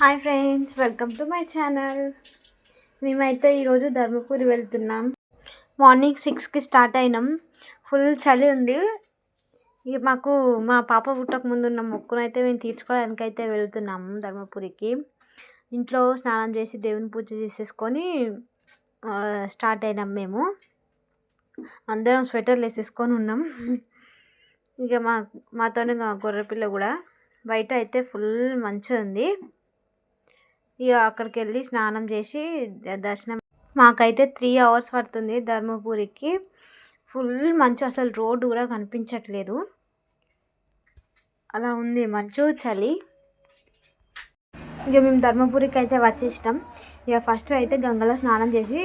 Hi friends welcome to my channel. మేమైతే ఈరోజు ధర్మపురి వెళ్తున్నాం. మార్నింగ్ సిక్స్కి స్టార్ట్ అయినాం. ఫుల్ చలి ఉంది. ఇక మాకు మా పాప పుట్టక ముందు ఉన్న మొక్కునైతే మేము తీర్చుకోవడానికి అయితే వెళ్తున్నాము ధర్మపురికి. ఇంట్లో స్నానం చేసి దేవుని పూజ చేసేసుకొని స్టార్ట్ అయినాం మేము. అందరం స్వెటర్లు వేసేసుకొని ఉన్నాం. ఇక మా మాతోనే గొర్రెపిల్ల కూడా బయట అయితే ఫుల్ మంచిగా ఉంది. ఇక అక్కడికి వెళ్ళి స్నానం చేసి దర్శనం మాకైతే త్రీ అవర్స్ పడుతుంది ధర్మపురికి. ఫుల్ మంచు అసలు రోడ్డు కూడా కనిపించట్లేదు. అలా ఉంది మంచు చలి. ఇక మేము ధర్మపురికి అయితే వచ్చేసినాం. ఇక ఫస్ట్ అయితే గంగలో స్నానం చేసి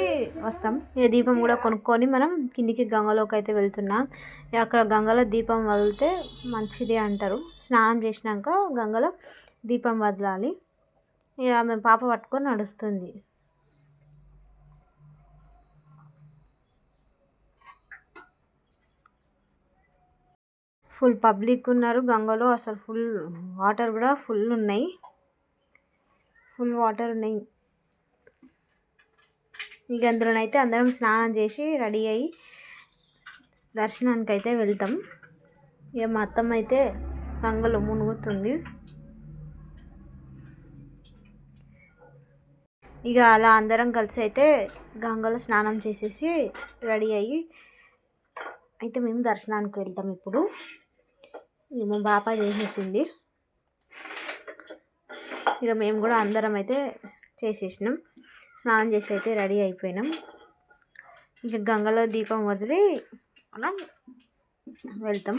వస్తాం. ఇక దీపం కూడా కొనుక్కొని మనం కిందికి గంగలోకి అయితే వెళ్తున్నాం. ఇక అక్కడ గంగలో దీపం వదిలితే మంచిది అంటారు. స్నానం చేసినాక గంగలో దీపం వదలాలి. ఇక ఆమె పాప పట్టుకొని నడుస్తుంది. ఫుల్ పబ్లిక్ ఉన్నారు. గంగలో అసలు ఫుల్ వాటర్ కూడా ఫుల్ ఉన్నాయి. ఫుల్ వాటర్ ఉన్నాయి. ఇక అయితే అందరం స్నానం చేసి రెడీ అయ్యి దర్శనానికి అయితే వెళ్తాం. ఇక మా అత్తమ్మ అయితే గంగలో మునుగుతుంది. ఇక అలా అందరం కలిసి అయితే గంగలో స్నానం చేసేసి రెడీ అయ్యి అయితే మేము దర్శనానికి వెళ్తాం ఇప్పుడు. మా బాప చేసేసింది. ఇక మేము కూడా అందరం అయితే చేసేసినాం. స్నానం చేసి అయితే రెడీ అయిపోయినాం. ఇక గంగలో దీపం వదిలి మనం వెళ్తాం.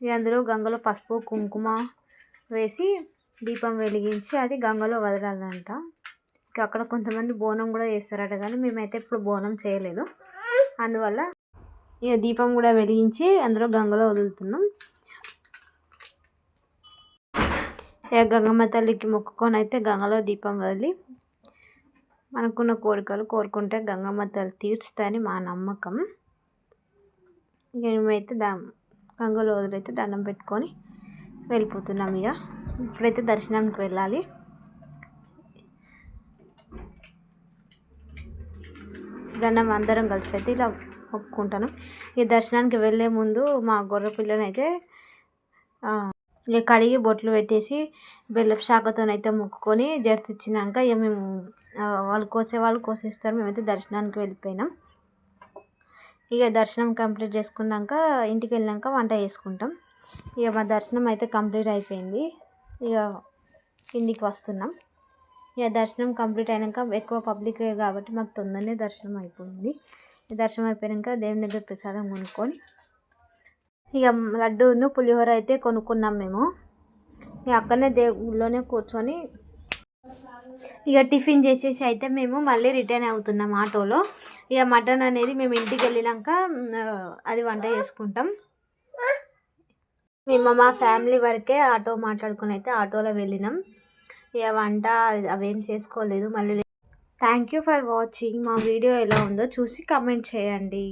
ఇక అందులో గంగలో పసుపు కుంకుమ వేసి దీపం వెలిగించి అది గంగలో వదలాలంట. అక్కడ కొంతమంది బోనం కూడా చేస్తారట కానీ మేమైతే ఇప్పుడు బోనం చేయలేదు. అందువల్ల ఇక దీపం కూడా వెలిగించి అందులో గంగలో వదులుతున్నాం. ఇక గంగమ్మ తల్లికి మొక్కుకొని అయితే గంగలో దీపం వదిలి మనకున్న కోరికలు కోరుకుంటే గంగమ్మ తల్లి తీర్చుతాయని మా నమ్మకం. ఇక మేమైతే దా గంగలో వదిలైతే దండం పెట్టుకొని వెళ్ళిపోతున్నాం ఇక. ఇప్పుడైతే దర్శనానికి వెళ్ళాలి. దండం అందరం కలిసి అయితే ఇలా ఒప్పుకుంటాను ఈ దర్శనానికి వెళ్ళే ముందు మా గొర్రె పిల్లని అయితే ఇక కడిగి బొట్లు పెట్టేసి బెల్లపు శాఖతోనైతే మొక్కుకొని జడితిచ్చినాక ఇక మేము వాళ్ళు కోసే వాళ్ళు కోసేస్తారు. మేమైతే దర్శనానికి వెళ్ళిపోయినాం. ఇక దర్శనం కంప్లీట్ చేసుకున్నాక ఇంటికి వెళ్ళినాక వంట చేసుకుంటాం. ఇక మా దర్శనం అయితే కంప్లీట్ అయిపోయింది. ఇక కిందికి వస్తున్నాం. ఇక దర్శనం కంప్లీట్ అయినాక ఎక్కువ పబ్లిక్ కాబట్టి మాకు తొందరనే దర్శనం అయిపోయింది. దర్శనం అయిపోయాక దేవుని దగ్గర ప్రసాదం కొనుక్కొని ఇక లడ్డూను పులిహోర అయితే కొనుక్కున్నాం మేము. ఇక అక్కడనే దేవుళ్ళలోనే కూర్చొని ఇక టిఫిన్ చేసేసి అయితే మేము మళ్ళీ రిటర్న్ అవుతున్నాం ఆటోలో. ఇక మటన్ అనేది మేము ఇంటికి వెళ్ళినాక అది వంట చేసుకుంటాం. మేము మా ఫ్యామిలీ వరకే ఆటో మాట్లాడుకుని అయితే ఆటోలో వెళ్ళినాం. ఇక వంట అవేం చేసుకోలేదు. మళ్ళీ థ్యాంక్ యూ ఫర్ వాచింగ్ మా వీడియో ఎలా ఉందో చూసి కమెంట్ చేయండి.